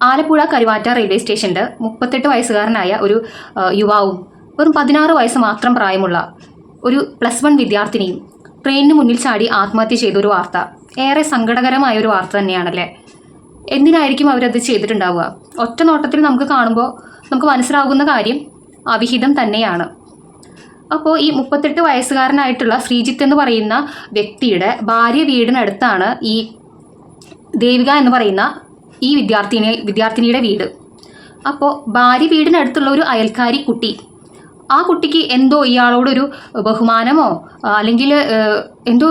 Alappuzha Karuvatta railway സ്റ്റേഷനിൽ മുപ്പത്തെട്ട് വയസ്സുകാരനായ ഒരു യുവാവും വെറും പതിനാറ് വയസ്സ് മാത്രം പ്രായമുള്ള ഒരു പ്ലസ് വൺ വിദ്യാർത്ഥിനിയും ട്രെയിനിന് മുന്നിൽ ചാടി ആത്മഹത്യ ചെയ്തൊരു വാർത്ത. ഏറെ സങ്കടകരമായ ഒരു വാർത്ത തന്നെയാണല്ലേ? എന്തിനായിരിക്കും അവരത് ചെയ്തിട്ടുണ്ടാവുക? ഒറ്റ നോട്ടത്തിൽ നമുക്ക് കാണുമ്പോൾ നമുക്ക് മനസ്സിലാകുന്ന കാര്യം അവിഹിതം തന്നെയാണ്. അപ്പോൾ ഈ മുപ്പത്തെട്ട് വയസ്സുകാരനായിട്ടുള്ള ശ്രീജിത്ത് എന്ന് പറയുന്ന വ്യക്തിയുടെ ഭാര്യ വീടിനടുത്താണ് ഈ ദേവിക എന്ന് പറയുന്ന ഈ വിദ്യാർത്ഥിനി വിദ്യാർത്ഥിനിയുടെ വീട്. അപ്പോൾ ഭാര്യ വീടിനടുത്തുള്ള ഒരു അയൽക്കാരി കുട്ടി. ആ കുട്ടിക്ക് എന്തോ ഇയാളോടൊരു ബഹുമാനമോ അല്ലെങ്കിൽ എന്തോ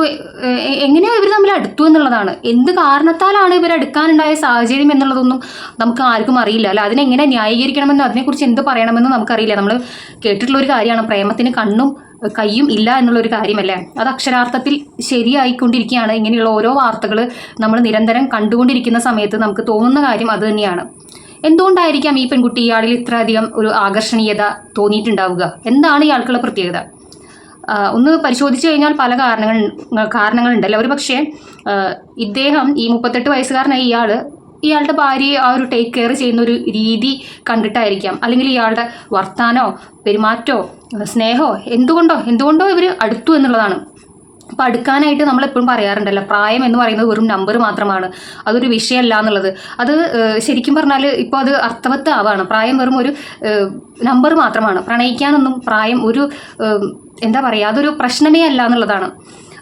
എങ്ങനെയോ ഇവർ തമ്മിൽ അടുത്തു എന്നുള്ളതാണ്. എന്ത് കാരണത്താലാണ് ഇവർ അടുക്കാനുണ്ടായ സാഹചര്യം എന്നുള്ളതൊന്നും നമുക്ക് ആർക്കും അറിയില്ല. അല്ല അതിനെങ്ങനെ ന്യായീകരിക്കണമെന്നോ അതിനെക്കുറിച്ച് എന്ത് പറയണമെന്നോ നമുക്കറിയില്ല. നമ്മൾ കേട്ടിട്ടുള്ള ഒരു കാര്യമാണ് പ്രേമത്തിന് കണ്ണും കയ്യും ഇല്ല എന്നുള്ളൊരു കാര്യമല്ലേ? അത് അക്ഷരാർത്ഥത്തിൽ ശരിയായിക്കൊണ്ടിരിക്കുകയാണ്. ഇങ്ങനെയുള്ള ഓരോ വാർത്തകൾ നമ്മൾ നിരന്തരം കണ്ടുകൊണ്ടിരിക്കുന്ന സമയത്ത് നമുക്ക് തോന്നുന്ന കാര്യം അത് തന്നെയാണ്. എന്തുകൊണ്ടായിരിക്കാം ഈ പെൺകുട്ടി ഇയാളിൽ ഇത്രയധികം ഒരു ആകർഷണീയത തോന്നിയിട്ടുണ്ടാവുക? എന്താണ് ഇയാൾക്കുള്ള പ്രത്യേകത? ഒന്ന് പരിശോധിച്ച് കഴിഞ്ഞാൽ പല കാരണങ്ങൾ കാരണങ്ങളുണ്ടല്ലോ ഒരു പക്ഷേ ഇദ്ദേഹം ഈ മുപ്പത്തെട്ട് വയസ്സുകാരനായ ഇയാൾ ഇയാളുടെ ഭാര്യയെ ആ ഒരു ടേക്ക് കെയർ ചെയ്യുന്ന ഒരു രീതി കണ്ടിട്ടായിരിക്കാം. അല്ലെങ്കിൽ ഇയാളുടെ വർത്താനോ പെരുമാറ്റോ സ്നേഹമോ എന്തുകൊണ്ടോ എന്തുകൊണ്ടോ ഇവർ അടുത്തു എന്നുള്ളതാണ്. അപ്പം അടുക്കാനായിട്ട് നമ്മൾ എപ്പോഴും പറയാറുണ്ടല്ലോ പ്രായം എന്ന് പറയുന്നത് വെറും നമ്പർ മാത്രമാണ്. അതൊരു വിഷയമല്ല എന്നുള്ളത്. അത് ശരിക്കും പറഞ്ഞാൽ ഇപ്പോൾ അത് അർത്ഥവത്താവാണ്. പ്രായം വെറും ഒരു നമ്പർ മാത്രമാണ്. പ്രണയിക്കാനൊന്നും പ്രായം ഒരു എന്താ പറയുക അതൊരു പ്രശ്നമേ അല്ല എന്നുള്ളതാണ്.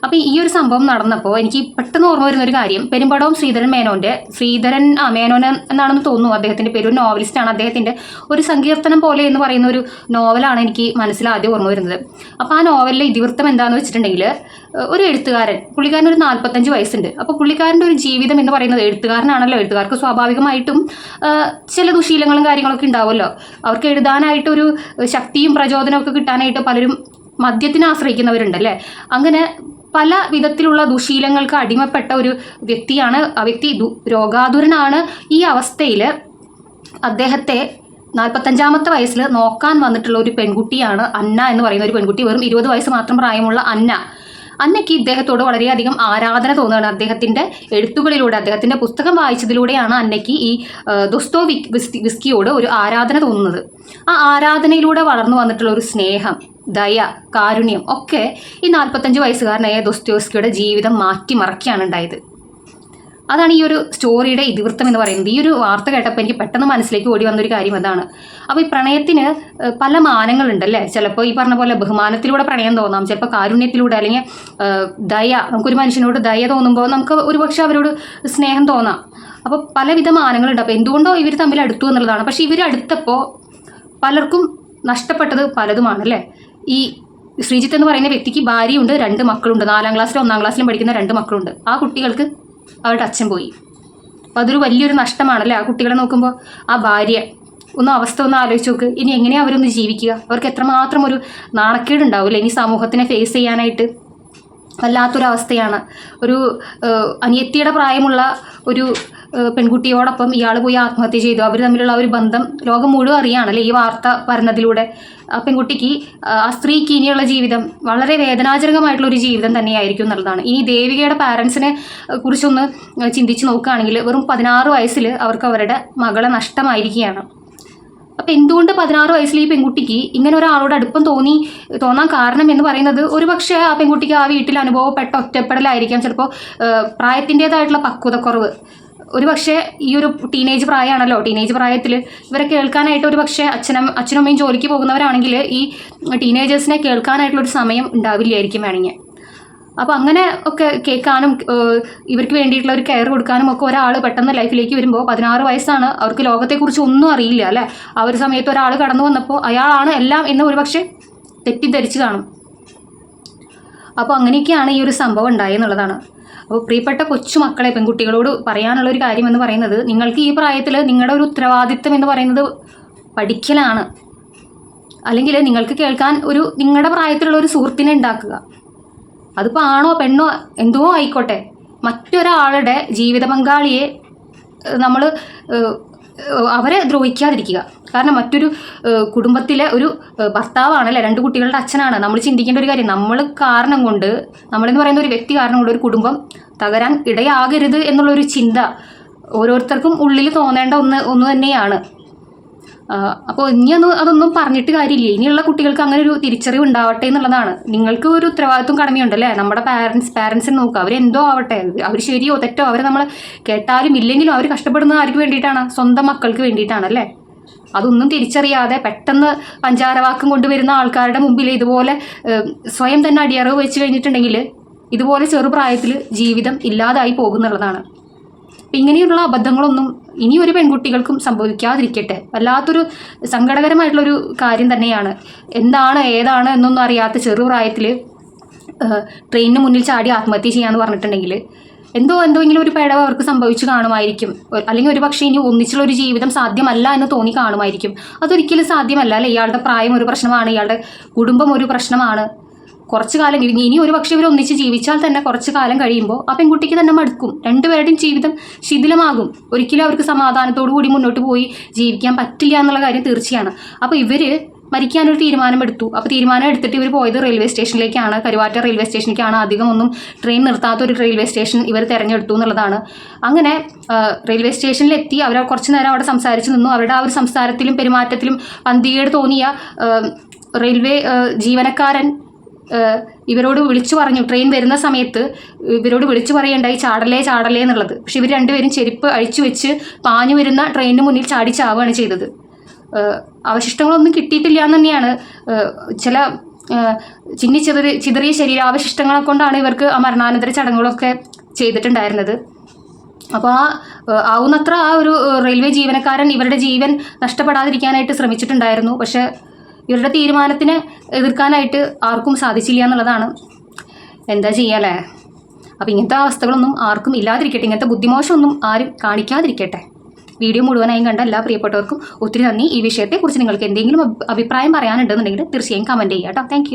അപ്പോൾ ഈ ഒരു സംഭവം നടന്നപ്പോൾ എനിക്ക് പെട്ടെന്ന് ഓർമ്മ വരുന്ന ഒരു കാര്യം. പെരുമ്പടവും ശ്രീധരൻ മേനോന്റെ ശ്രീധരൻ ആ മേനോൻ എന്നാണെന്ന് തോന്നുന്നു അദ്ദേഹത്തിന്റെ പേര്. ഒരു നോവലിസ്റ്റാണ് അദ്ദേഹത്തിന്റെ ഒരു സങ്കീർത്തനം പോലെ എന്ന് പറയുന്ന ഒരു നോവലാണ് എനിക്ക് മനസ്സിൽ ആദ്യം ഓർമ്മ വരുന്നത്. അപ്പോൾ ആ നോവലിലെ ഇതിവൃത്തം എന്താണെന്ന് വെച്ചിട്ടുണ്ടെങ്കിൽ ഒരു എഴുത്തുകാരൻ പുള്ളിക്കാരൻ ഒരു നാൽപ്പത്തഞ്ച് വയസ്സുണ്ട്. അപ്പോൾ പുള്ളിക്കാരന്റെ ഒരു ജീവിതം എന്ന് പറയുന്നത് എഴുത്തുകാരനാണല്ലോ. എഴുത്തുകാർക്ക് സ്വാഭാവികമായിട്ടും ചില ദുശീലങ്ങളും കാര്യങ്ങളൊക്കെ ഉണ്ടാവുമല്ലോ. അവർക്ക് എഴുതാനായിട്ടൊരു ശക്തിയും പ്രചോദനവും ഒക്കെ കിട്ടാനായിട്ട് പലരും മദ്യത്തിനെ ആശ്രയിക്കുന്നവരുണ്ടല്ലേ അങ്ങനെ പല വിധത്തിലുള്ള ദുശീലങ്ങൾക്ക് അടിമപ്പെട്ട ഒരു വ്യക്തിയാണ് ആ വ്യക്തി രോഗാതുരനാണ്. ഈ അവസ്ഥയിൽ അദ്ദേഹത്തെ നാൽപ്പത്തഞ്ചാമത്തെ വയസ്സിൽ നോക്കാൻ വന്നിട്ടുള്ള ഒരു പെൺകുട്ടിയാണ് അന്ന എന്ന് പറയുന്ന ഒരു പെൺകുട്ടി. വെറും ഇരുപത് വയസ്സ് മാത്രം പ്രായമുള്ള അന്ന. അന്നയ്ക്ക് ഇദ്ദേഹത്തോട് വളരെയധികം ആരാധന തോന്നുകയാണ്. അദ്ദേഹത്തിന്റെ എഴുത്തുകളിലൂടെ അദ്ദേഹത്തിന്റെ പുസ്തകം വായിച്ചതിലൂടെയാണ് അന്നയ്ക്ക് ഈ ദുസ്തോ വിസ്കിയോട് ഒരു ആരാധന തോന്നുന്നത്. ആ ആരാധനയിലൂടെ വളർന്നു വന്നിട്ടുള്ള ഒരു സ്നേഹം ദയ കാരുണ്യം ഒക്കെ ഈ നാൽപ്പത്തഞ്ച് വയസ്സുകാരനായ ദുസ്തോസ്കിയുടെ ജീവിതം മാറ്റിമറിക്കുകയാണ് ഉണ്ടായത്. അതാണ് ഈ ഒരു സ്റ്റോറിയുടെ ഇതിവൃത്തം എന്ന് പറയുന്നത്. ഈ ഒരു വാർത്ത കേട്ടപ്പോൾ എനിക്ക് പെട്ടെന്ന് മനസ്സിലേക്ക് ഓടി വന്നൊരു കാര്യം അതാണ്. അപ്പോൾ ഈ പ്രണയത്തിന് പല മാനങ്ങളുണ്ടല്ലേ? ചിലപ്പോൾ ഈ പറഞ്ഞ പോലെ ബഹുമാനത്തിലൂടെ പ്രണയം തോന്നാം. ചിലപ്പോൾ കാരുണ്യത്തിലൂടെ അല്ലെങ്കിൽ ദയ നമുക്കൊരു മനുഷ്യനോട് ദയ തോന്നുമ്പോൾ നമുക്ക് ഒരുപക്ഷെ അവരോട് സ്നേഹം തോന്നാം. അപ്പോൾ പലവിധ മാനങ്ങളുണ്ട്. അപ്പോൾ എന്തുകൊണ്ടോ ഇവർ തമ്മിൽ അടുത്തു എന്നുള്ളതാണ്. പക്ഷേ ഇവർ അടുത്തപ്പോൾ പലർക്കും നഷ്ടപ്പെട്ടത് പലതുമാണ് അല്ലേ ഈ ശ്രീജിത്ത് എന്ന് പറയുന്ന വ്യക്തിക്ക് ഭാര്യയുണ്ട് രണ്ട് മക്കളുണ്ട്. നാലാം ക്ലാസ്സിലും ഒന്നാം ക്ലാസ്സിലും പഠിക്കുന്ന രണ്ട് മക്കളുണ്ട്. ആ കുട്ടികൾക്ക് അവരുടെ അച്ഛൻ പോയി. അപ്പോൾ അതൊരു വലിയൊരു നഷ്ടമാണല്ലേ ആ കുട്ടികളെ നോക്കുമ്പോൾ ആ ഭാര്യ ഒന്ന് അവസ്ഥ ഒന്ന് ആലോചിച്ച് നോക്ക്. ഇനി എങ്ങനെയാണ് അവരൊന്ന് ജീവിക്കുക? അവർക്ക് എത്രമാത്രം ഒരു നാണക്കേട് ഉണ്ടാവില്ല ഇനി സമൂഹത്തിനെ ഫേസ് ചെയ്യാനായിട്ട്? വല്ലാത്തൊരവസ്ഥയാണ്. ഒരു അനിയത്തിയുടെ പ്രായമുള്ള ഒരു പെൺകുട്ടിയോടൊപ്പം ഇയാൾ പോയി ആത്മഹത്യ ചെയ്തു. അവർ തമ്മിലുള്ള ഒരു ബന്ധം ലോകം മുഴുവൻ അറിയാണല്ലേ ഈ വാർത്ത വരുന്നതിലൂടെ. ആ പെൺകുട്ടിക്ക് ആ സ്ത്രീക്ക് ഇനിയുള്ള ജീവിതം വളരെ വേദനാജനകമായിട്ടുള്ള ഒരു ജീവിതം തന്നെയായിരിക്കും എന്നുള്ളതാണ്. ഇനി ദേവികയുടെ പാരൻസിനെ കുറിച്ചൊന്ന് ചിന്തിച്ച് നോക്കുകയാണെങ്കിൽ വെറും പതിനാറ് വയസ്സിൽ അവർക്ക് അവരുടെ മകളെ നഷ്ടമായിരിക്കുകയാണ്. അപ്പം എന്തുകൊണ്ട് പതിനാറ് വയസ്സിൽ ഈ പെൺകുട്ടിക്ക് ഇങ്ങനെ ഒരാളോട് അടുപ്പം തോന്നി തോന്നാൻ കാരണം എന്ന് പറയുന്നത് ഒരുപക്ഷെ ആ പെൺകുട്ടിക്ക് ആ വീട്ടിൽ അനുഭവപ്പെട്ട ഒറ്റപ്പെടലായിരിക്കാം. ചിലപ്പോൾ പ്രായത്തിന്റെതായിട്ടുള്ള പക്വതക്കുറവ് ഒരു പക്ഷേ ഈ ഒരു ടീനേജ് പ്രായമാണല്ലോ. ടീനേജ് പ്രായത്തിൽ ഇവരെ കേൾക്കാനായിട്ട് ഒരു പക്ഷേ അച്ഛനും അച്ഛനും അമ്മയും ജോലിക്ക് പോകുന്നവരാണെങ്കിൽ ഈ ടീനേജേഴ്സിനെ കേൾക്കാനായിട്ടുള്ളൊരു സമയം ഉണ്ടാവില്ലായിരിക്കും വേണമെങ്കിൽ. അപ്പോൾ അങ്ങനെ ഒക്കെ കേൾക്കാനും ഇവർക്ക് വേണ്ടിയിട്ടുള്ള ഒരു കെയർ കൊടുക്കാനും ഒക്കെ ഒരാൾ പെട്ടെന്ന് ലൈഫിലേക്ക് വരുമ്പോൾ പതിനാറ് വയസ്സാണ്. അവർക്ക് ലോകത്തെക്കുറിച്ച് ഒന്നും അറിയില്ല അല്ലേ? ആ ഒരു സമയത്ത് ഒരാൾ കടന്നു വന്നപ്പോൾ അയാളാണ് എല്ലാം എന്ന് ഒരുപക്ഷെ തെറ്റിദ്ധരിച്ച് കാണും. അപ്പോൾ അങ്ങനെയൊക്കെയാണ് ഈ ഒരു സംഭവം ഉണ്ടായെന്നുള്ളതാണ്. അപ്പോൾ പ്രിയപ്പെട്ട കൊച്ചു മക്കളെ പെൺകുട്ടികളോട് പറയാനുള്ള ഒരു കാര്യം എന്ന് പറയുന്നത് നിങ്ങൾക്ക് ഈ പ്രായത്തിൽ നിങ്ങളുടെ ഒരു ഉത്തരവാദിത്തം എന്ന് പറയുന്നത് പഠിക്കലാണ്. അല്ലെങ്കിൽ നിങ്ങൾക്ക് കേൾക്കാൻ ഒരു നിങ്ങളുടെ പ്രായത്തിലുള്ള ഒരു സുഹൃത്തിനെ ഉണ്ടാക്കുക. അതിപ്പോൾ ആണോ പെണ്ണോ എന്തോ ആയിക്കോട്ടെ. മറ്റൊരാളുടെ ജീവിത പങ്കാളിയെ നമ്മൾ അവരെ ദ്രോഹിക്കാതിരിക്കുക. കാരണം മറ്റൊരു കുടുംബത്തിലെ ഒരു ഭർത്താവാണല്ലേ രണ്ട് കുട്ടികളുടെ അച്ഛനാണ്. നമ്മൾ ചിന്തിക്കേണ്ട ഒരു കാര്യം നമ്മൾ കാരണം കൊണ്ട് നമ്മളെന്ന് പറയുന്ന ഒരു വ്യക്തി കാരണം കൊണ്ട് ഒരു കുടുംബം തകരാൻ ഇടയാകരുത് എന്നുള്ളൊരു ചിന്ത ഓരോരുത്തർക്കും ഉള്ളിൽ തോന്നേണ്ട ഒന്ന് ഒന്ന് തന്നെയാണ്. അപ്പോൾ ഇനി ഒന്ന് അതൊന്നും പറഞ്ഞിട്ട് കാര്യമില്ല. ഇനിയുള്ള കുട്ടികൾക്ക് അങ്ങനെ ഒരു തിരിച്ചറിവ് ഉണ്ടാവട്ടെ എന്നുള്ളതാണ്. നിങ്ങൾക്ക് ഒരു ഉത്തരവാദിത്വം കടമയുണ്ടല്ലേ? നമ്മുടെ പാരൻസ് പാരൻസിനെ നോക്കുക അവരെന്തോ ആവട്ടെ? അവർ ശരിയോ തെറ്റോ അവർ നമ്മൾ കേട്ടാലും ഇല്ലെങ്കിലും അവർ കഷ്ടപ്പെടുന്നത് ആർക്ക് വേണ്ടിയിട്ടാണ്? സ്വന്തം മക്കൾക്ക് വേണ്ടിയിട്ടാണ് അല്ലേ? അതൊന്നും തിരിച്ചറിയാതെ പെട്ടെന്ന് പഞ്ചാരവാക്കം കൊണ്ടുവരുന്ന ആൾക്കാരുടെ മുമ്പിൽ ഇതുപോലെ സ്വയം തന്നെ അടിയറവ് വെച്ച് കഴിഞ്ഞിട്ടുണ്ടെങ്കിൽ ഇതുപോലെ ചെറുപ്രായത്തിൽ ജീവിതം ഇല്ലാതായി പോകുന്നുള്ളതാണ് ഇങ്ങനെയുള്ള അബദ്ധങ്ങളൊന്നും ഇനി ഒരു പെൺകുട്ടികൾക്കും സംഭവിക്കാതിരിക്കട്ടെ. വല്ലാത്തൊരു സങ്കടകരമായിട്ടുള്ളൊരു കാര്യം തന്നെയാണ്. എന്താണ് ഏതാണ് എന്നൊന്നും അറിയാത്ത ചെറുപ്രായത്തിൽ ട്രെയിനിന് മുന്നിൽ ചാടി ആത്മഹത്യ ചെയ്യാന്ന് പറഞ്ഞിട്ടുണ്ടെങ്കിൽ എന്തോ എന്തെങ്കിലും ഒരു പിഴവ് അവർക്ക് സംഭവിച്ചു കാണുമായിരിക്കും. അല്ലെങ്കിൽ ഒരു പക്ഷേ ഇനി ഒന്നിച്ചുള്ള ഒരു ജീവിതം സാധ്യമല്ല എന്ന് തോന്നി കാണുമായിരിക്കും. അതൊരിക്കലും സാധ്യമല്ല അല്ലെ? ഇയാളുടെ പ്രായം ഒരു പ്രശ്നമാണ് ഇയാളുടെ കുടുംബം ഒരു പ്രശ്നമാണ്. കുറച്ച് കാലം കഴിഞ്ഞ് ഇനി ഒരു പക്ഷേ ഇവർ ഒന്നിച്ച് ജീവിച്ചാൽ തന്നെ കുറച്ച് കാലം കഴിയുമ്പോൾ ആ പെൺകുട്ടിക്ക് തന്നെ മടുക്കും. രണ്ടുപേരുടെയും ജീവിതം ശിഥിലമാകും. ഒരിക്കലും അവർക്ക് സമാധാനത്തോടു കൂടി മുന്നോട്ട് പോയി ജീവിക്കാൻ പറ്റില്ല എന്നുള്ള കാര്യം തീർച്ചയാണ്. അപ്പോൾ ഇവർ മരിക്കാനൊരു തീരുമാനം എടുത്തു അപ്പോൾ തീരുമാനം എടുത്തിട്ട് ഇവർ പോയത് റെയിൽവേ സ്റ്റേഷനിലേക്കാണ്. കരുവാറ്റ റെയിൽവേ സ്റ്റേഷനിലേക്കാണ്. അധികം ഒന്നും ട്രെയിൻ നിർത്താത്ത ഒരു റെയിൽവേ സ്റ്റേഷൻ ഇവർ തിരഞ്ഞെടുത്തു എന്നുള്ളതാണ്. അങ്ങനെ റെയിൽവേ സ്റ്റേഷനിലെത്തി. അവർ കുറച്ച് നേരം അവിടെ സംസാരിച്ച് നിന്നു. അവരുടെ ആ ഒരു സംസാരത്തിലും പെരുമാറ്റത്തിലും പന്തികേട് തോന്നിയ റെയിൽവേ ജീവനക്കാരൻ ഇവരോട് വിളിച്ചു പറഞ്ഞു. ട്രെയിൻ വരുന്ന സമയത്ത് ഇവരോട് വിളിച്ചു പറയേണ്ടായി ചാടലേ ചാടലേ എന്നുള്ളത്. പക്ഷെ ഇവർ രണ്ടുപേരും ചെരുപ്പ് അഴിച്ചു വെച്ച് പാഞ്ഞു വരുന്ന ട്രെയിനിന് മുന്നിൽ ചാടി ചാവുകയാണ് ചെയ്തത്. അവശിഷ്ടങ്ങളൊന്നും കിട്ടിയിട്ടില്ല എന്ന് തന്നെയാണ്. ചില ചിന്നി ചിതറി ചിതറിയ ശരീരാവശിഷ്ടങ്ങളെ കൊണ്ടാണ് ഇവർക്ക് ആ മരണാനന്തര ചടങ്ങുകളൊക്കെ ചെയ്തിട്ടുണ്ടായിരുന്നത്. അപ്പോൾ ആ ആവുന്നത്ര ആ ഒരു റെയിൽവേ ജീവനക്കാരൻ ഇവരുടെ ജീവൻ നഷ്ടപ്പെടാതിരിക്കാനായിട്ട് ശ്രമിച്ചിട്ടുണ്ടായിരുന്നു. പക്ഷെ ഇവരുടെ തീരുമാനത്തിന് എതിർക്കാനായിട്ട് ആർക്കും സാധിച്ചില്ല എന്നുള്ളതാണ് എന്താ ചെയ്യാല്ലേ അപ്പോൾ ഇങ്ങനത്തെ അവസ്ഥകളൊന്നും ആർക്കും ഇല്ലാതിരിക്കട്ടെ ഇങ്ങനത്തെ ബുദ്ധിമോശമൊന്നും ആരും കാണിക്കാതിരിക്കട്ടെ. വീഡിയോ മുഴുവനായും കണ്ട എല്ലാ പ്രിയപ്പെട്ടവർക്കും ഒത്തിരി നന്ദി. ഈ വിഷയത്തെക്കുറിച്ച് നിങ്ങൾക്ക് എന്തെങ്കിലും അഭിപ്രായം പറയാനുണ്ടെന്നുണ്ടെങ്കിൽ തീർച്ചയായും കമന്റ് ചെയ്യാം കേട്ടോ താങ്ക്